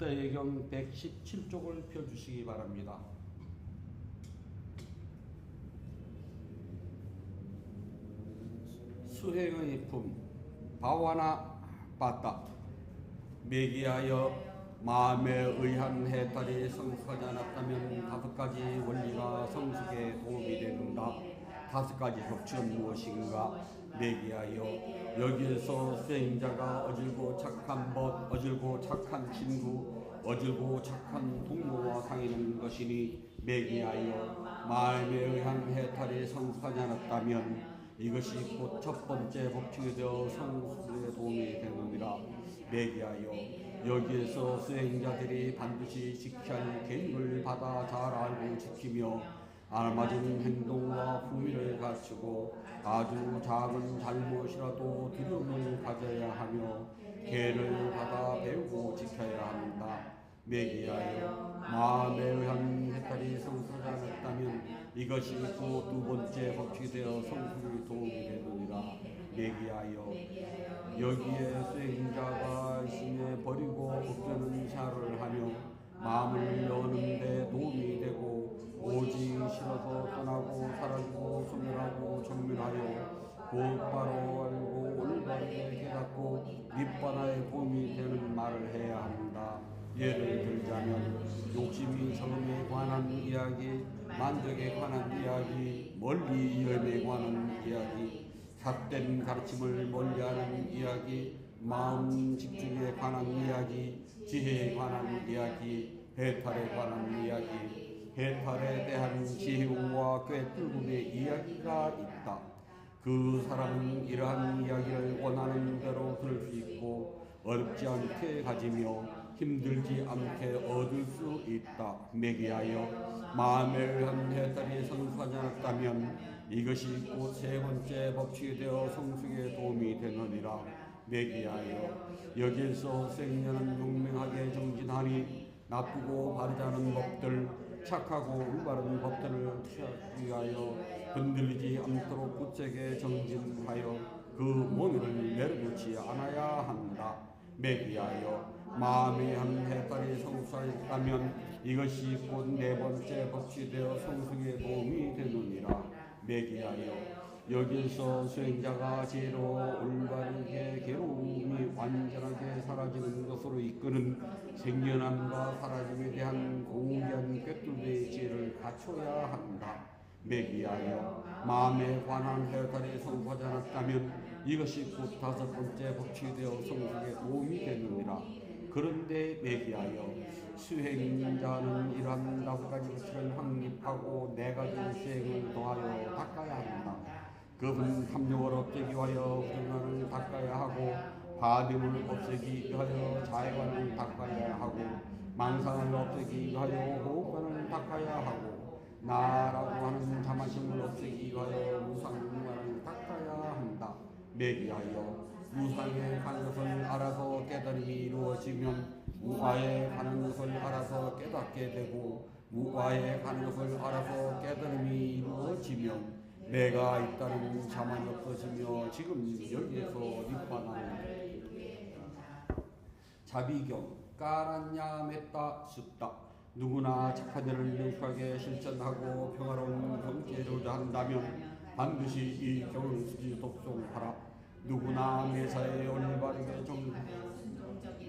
부다예경 117쪽을 펴주시기 바랍니다. 수행의 품 바와나 빠따 매기하여 마음에 의한 해탈이 성숙하지 않았다면 다섯 가지 원리가 성숙에 도움이 되는가 다섯 가지 법칙은 무엇인가 매기하여 여기에서 수행자가 어질고 착한 벗 어질고 착한 친구 어질고 착한 동료와 상의는 것이니 매기하여 마음에 의한 해탈이 성숙하지 않았다면 이것이 곧 첫 번째 법칙이 되어 성수에 도움이 되느니라. 매기하여 여기에서 수행자들이 반드시 지켜야 할 계율을 받아 잘 알고 지키며 알맞은 행동과 후미를 갖추고 아주 작은 잘못이라도 두려움을 가져야 하며 계를 받아 배우고 지켜야 한다. 매기하여 마음에 의한 해탈이 성숙하지 않았다면 이것이 그두 번째 법칙이 되어 성숙에 도움이 되느니라 매기하여 여기에 수행자가 있음에 버리고 없애는 샤를 하며 마음을 여는데 도움이 되고 오직 싫어서 떠나고 사라지고 소멸하고 정멸하여 곧 바로 알고 올바르게 깨닫고 밑바나에 도움이 되는 말을 해야 한다. 예를 들자면 욕심이 성음에 관한 이야기, 만족에 관한 이야기, 멀리 염에 관한 이야기, 삿된 가르침을 멀리하는 이야기, 마음 집중에 관한 이야기, 지혜에 관한 이야기, 해탈에 관한 이야기, 해탈에 대한 지혜와 꿰뚫음의 이야기가 있다. 그 사람은 이러한 이야기를 원하는 대로 들을 수 있고 어렵지 않게 가지며 힘들지 않게 얻을 수 있다. 매기하여 마음에 의한 해탈이 성숙하지 않았다면 이것이 곧 세 번째 법칙이 되어 성숙에 도움이 되느니라. 매기하여 여기에서 생년은 용맹하게 정진하니 나쁘고 바르지 않은 법들 착하고 올바른 법들을 취하기 위하여 흔들리지 않도록 굳세게 정진하여 그 몸을 내려놓지 않아야 한다. 매기하여 마음이 한 해탈이 성숙하였다면 이것이 곧 네 번째 법칙이 되어 성숙에 도움이 되느니라. 매기하여 여기서 수행자가 지혜로 올바르게 괴로움이 완전하게 사라지는 것으로 이끄는 생겨남과 사라짐에 대한 고귀한 꿰뚫의 지혜를 갖춰야 한다. 매기하여 마음에 관한 해탈이 성숙하지 않았다면 이것이 곧 다섯 번째 법칙이 되어 성숙에 도움이 되느니라. 그런데 매기하여 수행자는 이러한 다섯 가지 법칙을 확립하고 네 가지 수행을 더하여 닦아야 한다. 그분 탐욕을 없애기 위하여 불만을 닦아야 하고 바됨을 없애기 위하여 자애관을 닦아야 하고 망상을 없애기 위하여 호흡관을 닦아야 하고 나라고 하는 자만심을 없애기 위하여 무상관을 닦아야 한다. 매기하여 무상에 가는 것을 알아서 깨달음이 이루어지면 무아에 가는 것을 알아서 깨닫게 되고 무아에 가는 것을 알아서 깨달음이 이루어지면 내가 있다는 자만이 없어지며 지금 여기에서 니파나는 자비경 까란냐 맺다 숫다. 누구나 착한 일을 명확하게 실천하고 평화로운 경제를 한다면 반드시 이 경을 수지 독송하라. 누구나 매사에 올바르게 정,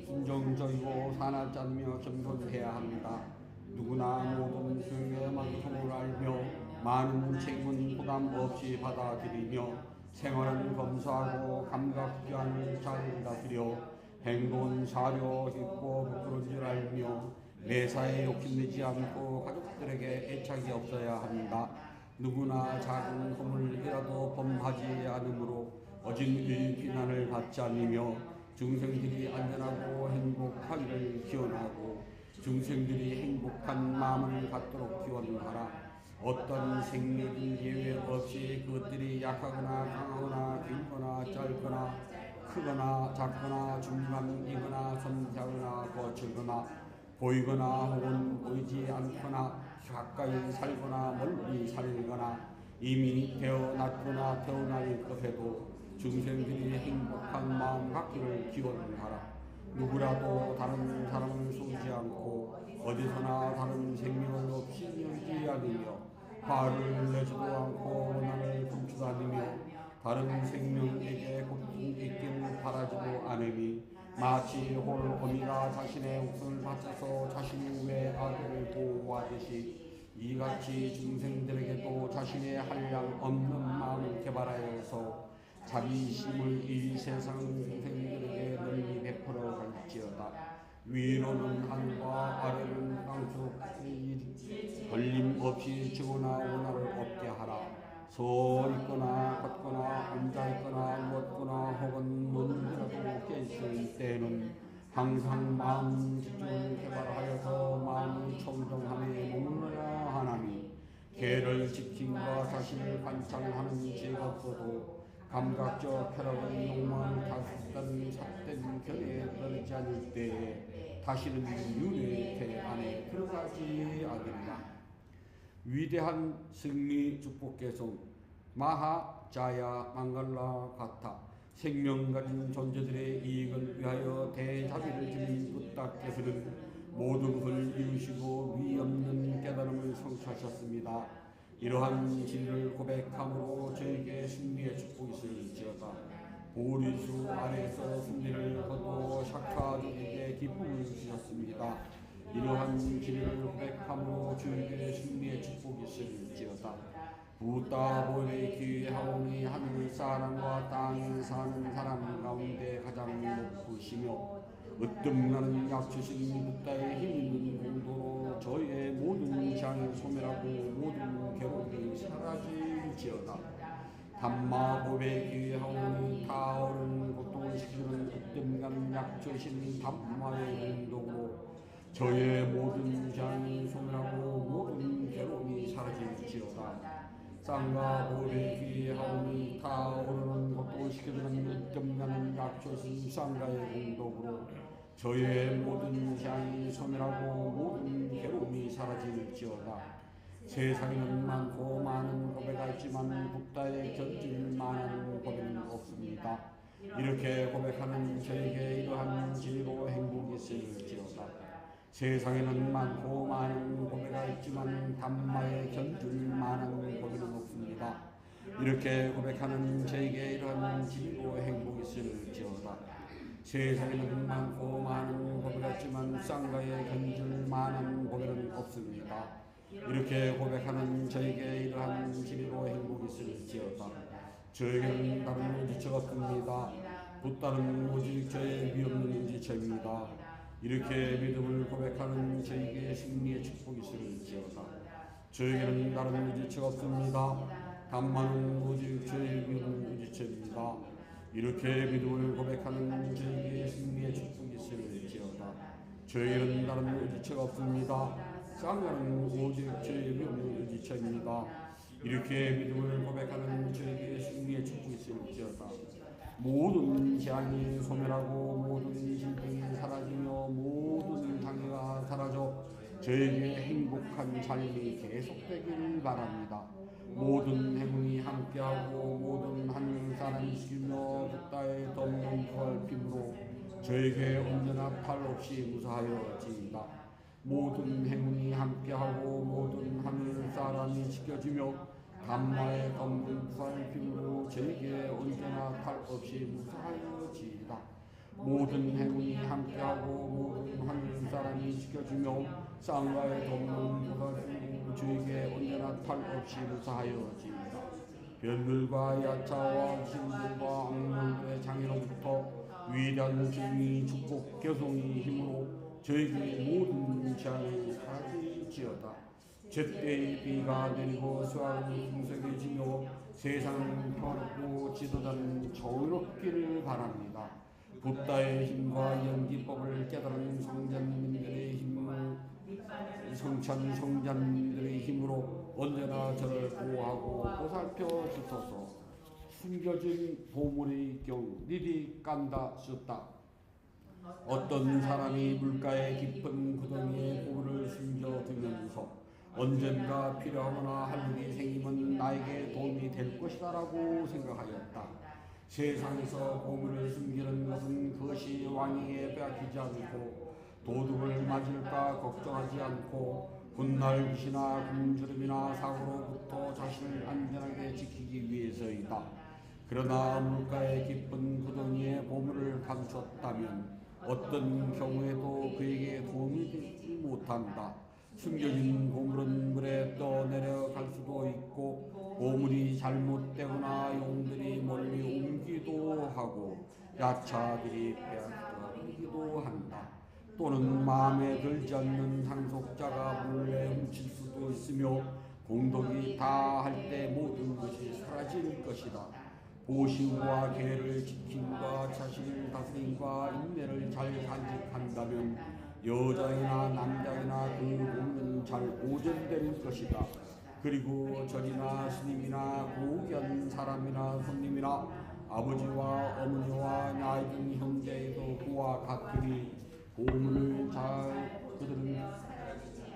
순정적이고 사납지 않으며 겸손해야 한다. 누구나 모든 수행의 만성을 알며 많은 책임은 부담 없이 받아들이며 생활은 검소하고 감각 기관을 잘 다스려 행동은 사려 깊고 부끄러운 줄 알며 매사에 욕심내지 않고 가족들에게 애착이 없어야 한다. 누구나 작은 허물이라도 범하지 않으므로 어진 일 비난을 받지 않으며 중생들이 안전하고 행복하기를 기원하고 중생들이 행복한 마음을 갖도록 기원하라. 어떤 생리든 예외 없이 그것들이 약하거나 강하거나 길거나 짧거나 크거나 작거나 중간이거나 섬세하거나 거칠거나 보이거나 혹은 보이지 않거나 가까이 살거나 멀리 살거나 이미 태어났거나 태어날 것에도 중생들이 행복한 마음 갖기를 기원하라. 누구라도 다른 사람을 쏘지 않고 어디서나 다른 생명을 없이 유지하며 화를 내지도 않고 원한을 감추다니며 다른 생명에게 고통 있기를 바라지도 않으니 마치 홀 어미가 자신의 목숨을 바쳐서 자신의 외아들을 보호하듯이 이같이 중생들에게도 자신의 한량 없는 마음을 개발하여서 자비심을 이 세상 중생들에게 널리 베풀어 갈지어다. 위로는 하늘과 아래는 땅속 걸림 없이 지구나 원화를 없게 하라. 서 있거나 걷거나 앉아 있거나 누웠거나 혹은 뭔지라도 깨 있을 때는 항상 마음 집중을 개발하여서 마음을 청정함에 머물러야 하나니 개를 지킴과 자신을 관찰하는 지혜가 없어도 감각적 쾌락의 욕망을 다스리던 삿된 결에 떨지 않을 때에 다시는 윤회의 태 안에 들어가지 않으리라. 위대한 승리 축복 개성 마하 자야 망갈라 가타 생명 가진 존재들의 이익을 위하여 대자비를 지닌 부탁께서는 모든 것을 이루시고 위 없는 깨달음을 성취하셨습니다. 이러한 진리를 고백함으로 저에게 승리의 축복이 있을지어다. 보리수 아래에서 승리를 거두어 샤카족에게 기쁨을 주셨습니다. 이러한 진리를 고백함으로 주에게 승리의 축복이 있을지어다. 부다보의 기하오니 하늘 사람과 땅에 사는 사람 가운데 가장 높으시며 으뜸나는 약주신 부다의 힘 있는 공도로 저의 모든 장을 소멸하고 모든 괴로움이 사라질지어다. 담마법의 기하오니 타오르는 고통을 시키는 으뜸나는 약주신 담마의 공도로 저의 모든 장이 소멸하고 모든 괴로움이 사라질지어다. 쌍과 보리 귀하오니 타오르는 고통을 시켜주는 으뜸나는 약초신 쌍가의 공덕으로 저의 모든 장이 소멸하고 모든 괴로움이 사라질지어다. 세상에는 많고 많은 고배가 있지만 북다에 견줄 만한 고배는 없습니다. 이렇게 고백하는 저에게 이러한 진리로 행복이 있을지어다. 세상에는 많고 많은 고배가 있지만 담마에 견줄 만한 고배는 없습니다. 이렇게 고백하는 저에게 이러한 진리로 행복이 있을지어다. 세상에는 많고 많은 고배가 있지만 쌍가에 견줄 만한 고배는 없습니다. 이렇게 고백하는 저에게 이러한 진리로 행복이 있을지어다. 저에게는 다른 지체가 없습니다. 붙다른 오직 저의 위없는 지체입니다. 이렇게 믿음을 고백하는 저에게 승리의 축복이 있을지어다. 저에게는 다른 의지체가 없습니다. 단만은 오직 저의 믿음 의지체입니다. 이렇게 믿음을 고백하는 저에게 승리의 축복이 있을지어다. 저에게는 다른 의지체가 없습니다. 쌍가는 오직 저의 믿음 의지체입니다. 이렇게 믿음을 고백하는 저에게 승리의 축복이 있을지어다. 모든 재앙이 소멸하고 모든 질병이 사라지며 모든 장애가 사라져 저에게 행복한 삶이 계속되길 바랍니다. 모든 행운이 함께하고 모든 하늘 사람이 시며 북다의 덮는 부활핌으로 저에게 언제나 탈 없이 무사하여 지이다. 모든 행운이 함께하고 모든 하늘 사람이 지켜지며 감마의 검은 부활빔으로 저에게 언제나 탈 없이 무사하여지이다. 모든 행운이 함께하고 모든 하늘 사람이 지켜주며 쌍가의 검은 부활빔으로 저에게 언제나 탈 없이 무사하여지이다. 별들과 야차와 신들과 악물들의 장애로부터 위대한 증이 축복 교송이 힘으로 저에게 모든 재앙이 사라질지어다. 제때의 비가 내리고 수학이 풍성해지며 세상은 평화롭고 지도자는 정의롭기를 바랍니다. 붓다의 힘과 연기법을 깨달은 성전민들의 힘을 성찬 성전민들의 힘으로 언제나 저를 보호하고 보살펴 주소서. 숨겨진 보물의 경우 니디 깐다 썼다. 어떤 사람이 물가의 깊은 구덩이에 보물을 숨겨 두면서 언젠가 필요하거나 할 일이 생기면 나에게 도움이 될 것이다라고 생각하였다. 세상에서 보물을 숨기는 것은 그것이 왕에게 빼앗기지 않고 도둑을 맞을까 걱정하지 않고 훗날 빛이나 굶주림이나 사고로부터 자신을 안전하게 지키기 위해서이다. 그러나 물가의 깊은 구덩이에 보물을 감췄다면 어떤 경우에도 그에게 도움이 되지 못한다. 숨겨진 보물은 물에 떠내려갈 수도 있고 보물이 잘못되거나 용들이 멀리 옮기도 하고 야차들이 빼앗기도 한다. 또는 마음에 들지 않는 상속자가 몰래 훔칠 수도 있으며 공덕이 다 할 때 모든 것이 사라질 것이다. 보시와 계를 지킴과 자신을 다스림과 인내를 잘 간직한다면 여자이나 남자이나 그 몸은 잘 오전될 것이다. 그리고 절이나 스님이나 고귀한 사람이나 손님이나 아버지와 어머니와 나이 든 형제에도 그와 같으니 보물을 잘 그들은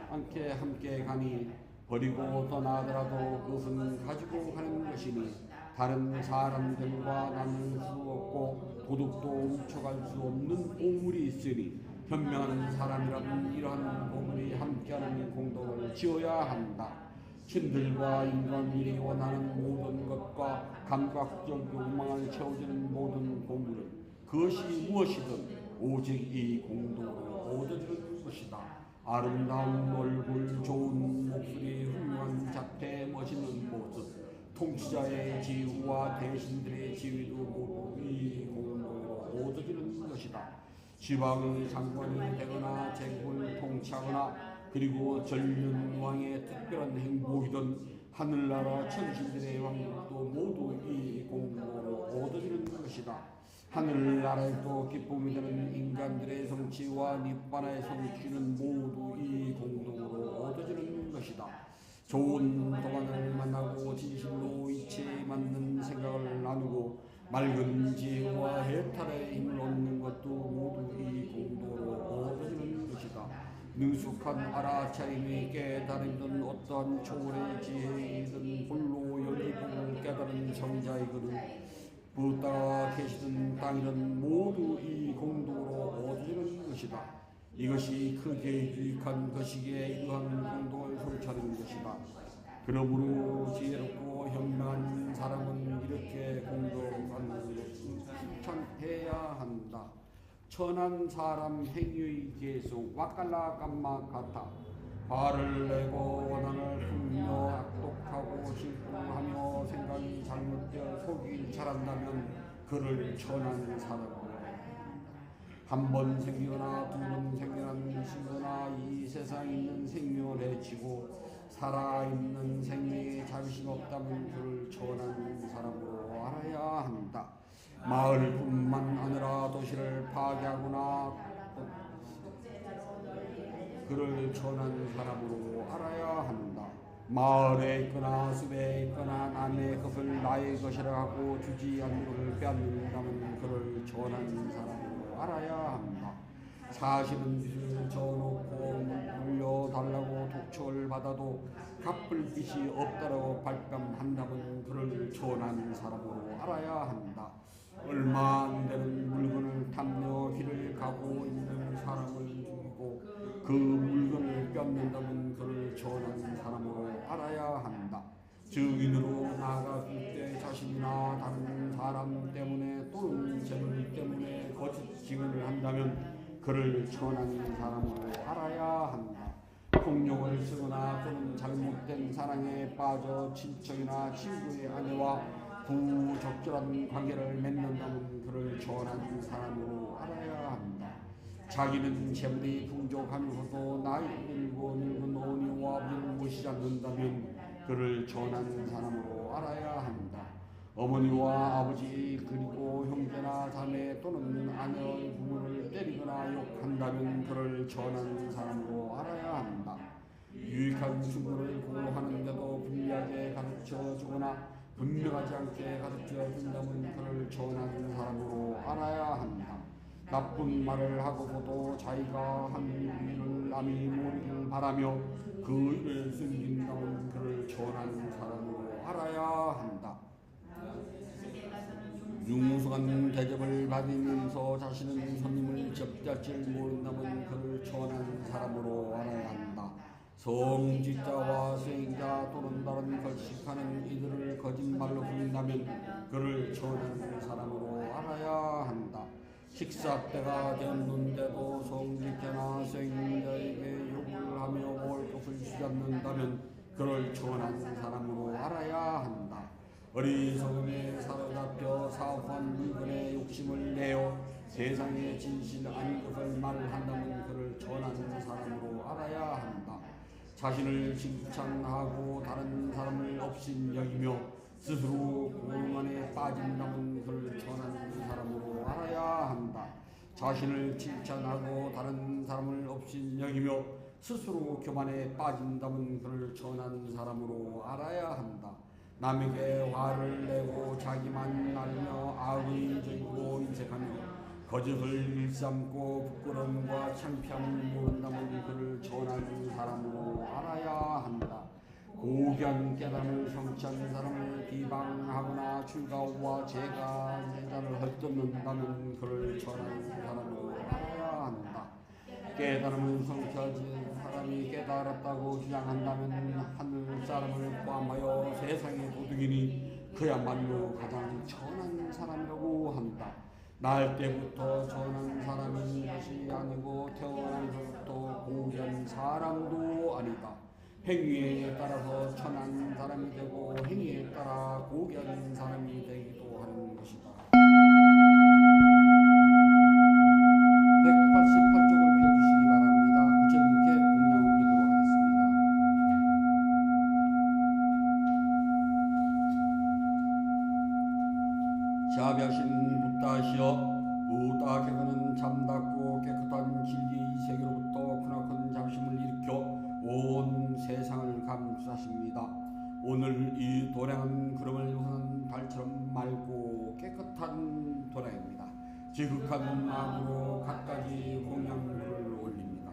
함께 함께 가니 버리고 떠나더라도 그것은 가지고 가는 것이니 다른 사람들과 나눌 수 없고 도둑도 훔쳐갈 수 없는 보물이 있으니 현명한 사람이라면 이러한 보물이 함께하는 공덕을 지어야 한다. 신들과 인간들이 원하는 모든 것과 감각적 욕망을 채워주는 모든 보물은 그것이 무엇이든 오직 이 공덕으로 얻어지는 것이다. 아름다운 얼굴, 좋은 목소리, 훌륭한 자태, 멋있는 모습, 통치자의 지위와 대신들의 지위도 모두 이 공덕으로 얻어지는 것이다. 지방의 장관이 되거나 제국을 통치하거나 그리고 전륜 왕의 특별한 행복이든 하늘나라 천신들의 왕국도 모두 이 공덕으로 얻어지는 것이다. 하늘나라에도 기쁨이 되는 인간들의 성취와 니빠나의 성취는 모두 이 공덕으로 얻어지는 것이다. 좋은 도관을 만나고 진실로 이치에 맞는 생각을 나누고 맑은 지혜와 해탈의 힘을 얻는 것도 모두 이 공덕으로 얻어지는 것이다. 능숙한 알아차림이 깨달음이든 어떠한 초월의 지혜이든 홀로 열리복을 깨달은 성자이거든 부따 계시던 땅이든 모두 이 공덕으로 얻어지는 것이다. 이것이 크게 유익한 것이기에 이러한 공덕을 성취하는 것이다. 그러므로 지혜롭고 현명한 사람은 이렇게 공덕하는 것을 칭찬해야 한다. 천한 사람 행위의 계속 와깔라 감마 같아 화를 내고 원한을 품며 악독하고 실패하며 생각이 잘못되어 속이 자란다면 그를 천한 사람으로 한 번 생기거나 두 번 생겨난 것이거나 이 세상에 있는 생명을 해치고 살아있는 생명에 자비심 없다면 그를 천한 사람으로 알아야 한다. 마을뿐만 아니라 도시를 파괴하거나 그를 천한 사람으로 알아야 한다. 마을에 있거나 숲에 있거나 남의 것을 나의 것이라 하고 주지 않는 것을 빼앗는다면 그를 천한 사람으로 알아야 한다. 사실은 져놓고 물려달라고 독촉을 받아도 갚을 빚이 없다라고 발뺌한다면 그를 천한 사람으로 알아야 한다. 얼마 안 되는 물건을 탐려 길을 가고 있는 사람을 죽이고 그 물건을 뺏는다면 그를 전한 사람으로 알아야 한다. 증인으로 나아갔을 때 자신이나 다른 사람 증언을 한다면 그를 천한 사람으로 알아야 한다. 폭력을 쓰거나 또는 잘못된 사랑에 빠져 친척이나 친구의 아내와 부적절한 관계를 맺는다면 그를 전한 사람으로 알아야 한다. 자기는 재물이 풍족하면서도 나이 들고 늙은 아버지를 모시지 않는다면 그를 전한 사람으로 알아야 한다. 어머니와 아버지 그리고 형제나 자매 또는 아내의 부모를 때리거나 욕한다면 그를 전한 사람으로 알아야 한다. 유익한 충고를 고하는데도 불리하게 가르쳐 주거나 분명하지 않게 가르쳐 준다면 그를 전하는 사람으로 알아야 한다. 나쁜 말을 하고도 자기가 한 일을 남이 모르기를 바라며 그 일을 숨긴다면 그를 전하는 사람으로 알아야 한다. 융숭한 대접을 받으면서 자신은 손님을 접대할 줄 모른다면 그를 전하는 사람으로 알아야 한다. 성직자와 수행자 또는 다른 걸식하는 이들을 거짓말로 부린다면 그를 전하는 사람으로 알아야 한다. 식사 때가 되었는데도 성직자나 수행자에게 욕을 하며 월급을 주지 않는다면 그를 전하는 사람으로 알아야 한다. 어리석음에 사로잡혀 사업한 물건에 욕심을 내어 세상의 진실 아닌 것을 말한다면 그를 전하는 사람으로 알아야 한다. 자신을 칭찬하고 다른 사람을 업신 여기며 스스로 고만에 빠진다면 그를 전하는 사람으로 알아야 한다. 자신을 칭찬하고 다른 사람을 업신 여기며 스스로 교만에 빠진다면 그를 전하는 사람으로 알아야 한다. 남에게 화를 내고 자기만 알며 악의적으로 인색하며 거짓을 일삼고 부끄러움과 창피함을 모른다면 그를 전하는 사람으로 알아야 한다. 고견 깨달음을 성취한 사람을 비방하거나 출가와 제가 제자를 헐뜯는다면 그를 전하는 사람으로 알아야 한다. 깨달음을 성취하지 사람이 깨달았다고 주장한다면 하늘 사람을 포함하여 세상의 도둑이니 그야말로 가장 천한 사람이라고 한다. 날 때부터 천한 사람인 것이 아니고 태어나서부터 고견 사람도 아니다. 행위에 따라서 천한 사람이 되고 행위에 따라 고견 사람이 되기도 하는 것이다. 지극한 마음으로 갖가지 공양물을 올립니다.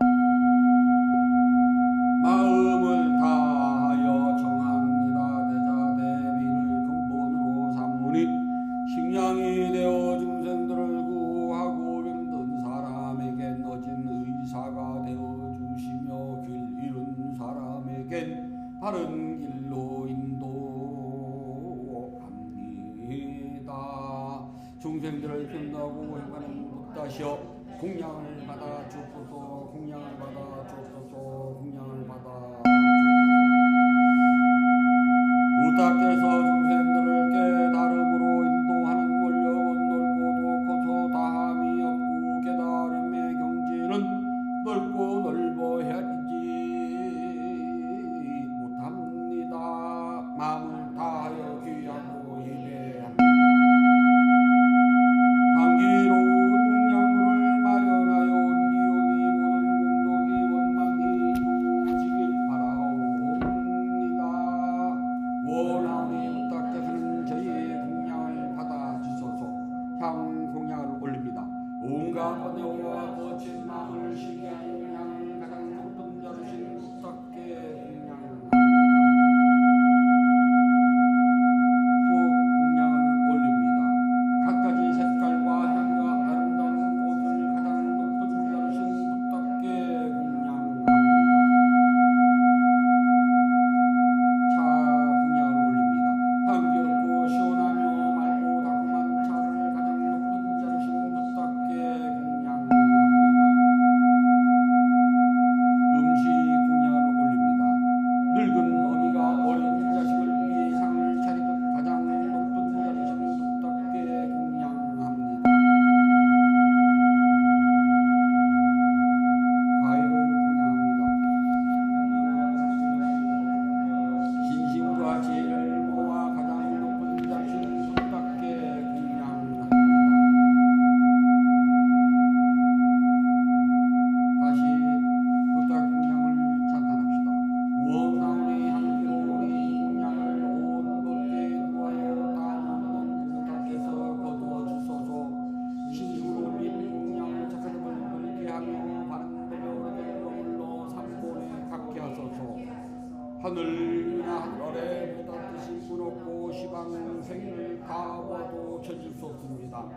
하늘이나 하늘 아래 보다 뜻이 무겁고 시방 생을 가와도 쳐질 수 없습니다.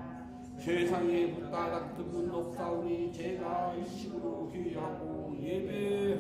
세상에 붓다 같은 분 없사오니 제가 일식으로 귀하고 예배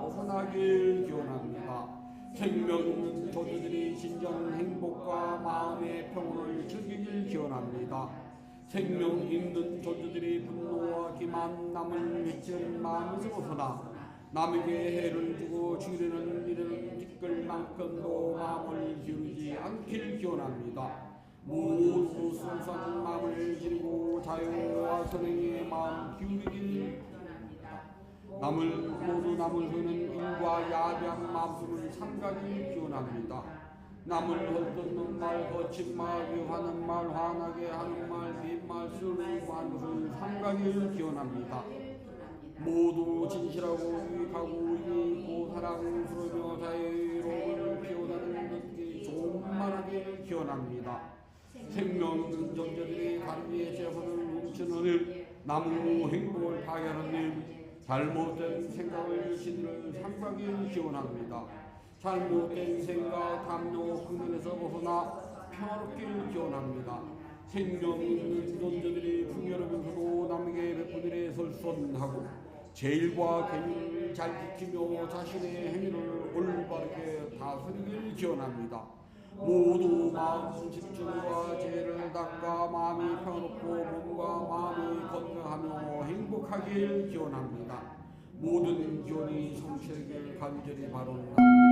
벗어나길 기원합니다. 생명 존재들이 진정 행복과 마음의 평온을 즐기길 기원합니다. 생명 있는 존재들이 분노와 기만, 남을 미치는 마음에서 벗어나 남에게 해를 주고 주려는 일을 뒤끌 만큼도 마음을 기울이지 않길 기원합니다. 순수한 마음을 지니고 자유와 선행의 마음 기울이길 남을 모두 남을 흐는 일과 야비한 마음을 삼가길 기원합니다. 남을 헐뜯는 말, 거친 말, 위하는 말, 화나게 하는 말, 빈말, 슬퍼한 것을 삼가길 기원합니다. 모두 진실하고 유익하고 의미 있고 사랑스러며 자유로움을 피워나는 뜻이 존만하길 기원합니다. 생명 있는 존재들이 가르미의 재혼을 훔치는 나무 행복을 파괴하는 일 잘못된 생각을 신을 상하길 기원합니다. 잘못된 생각, 담요, 흥분에서 벗어나 평화롭길 기원합니다. 생명 있는 존재들이 풍요로면서도 남에게 베푼 일에 설선하고 제일과 계율을 잘 지키며 자신의 행위를 올바르게 다스리길 기원합니다. 모두 마음 집중과 죄를 닦아 마음이 평안롭고 몸과 마음이 건강하며 행복하길 기원합니다. 모든 기원이 성실하길 간절히 바랍니다.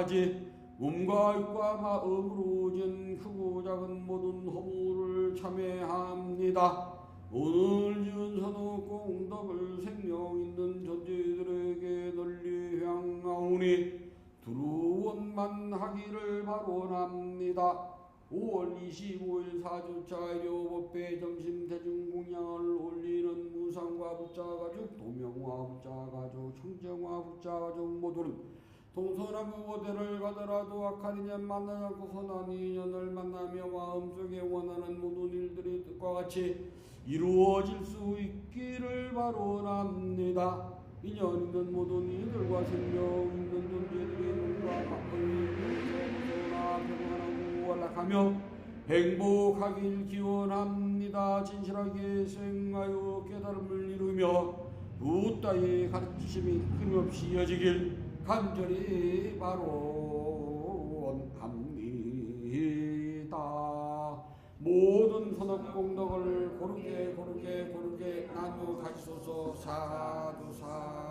이르기까지 몸과 육과 마음으로 진 크고 작은 모든 허물을 참회합니다. 오늘 지은 선우 공덕을 생명 있는 존재들에게 널리 향하오니 두루원만 하기를 바원합니다. 5월 25일 4주차 일요법회 점심 대중공양을 올리는 무상과 부자가족, 도명화 부자가족, 청정화 부자가족 모두는 동서남 후보대를 가더라도 악한 인연 만나지 않고 선한 인연을 만나며 마음속에 원하는 모든 일들이 뜻과 같이 이루어질 수 있기를 바원합니다. 인연 있는 모든 이들과 생명 있는 존재들이 눈과 무서나 평안하고 안락하며 행복하길 기원합니다. 진실하게 생하여 깨달음을 이루며 부따의 가르치심이 끊임없이 이어지길 간절히 바론합니다. 모든 선업 공덕을 고르게 고르게 고르게 나누어 가시소서 사두 사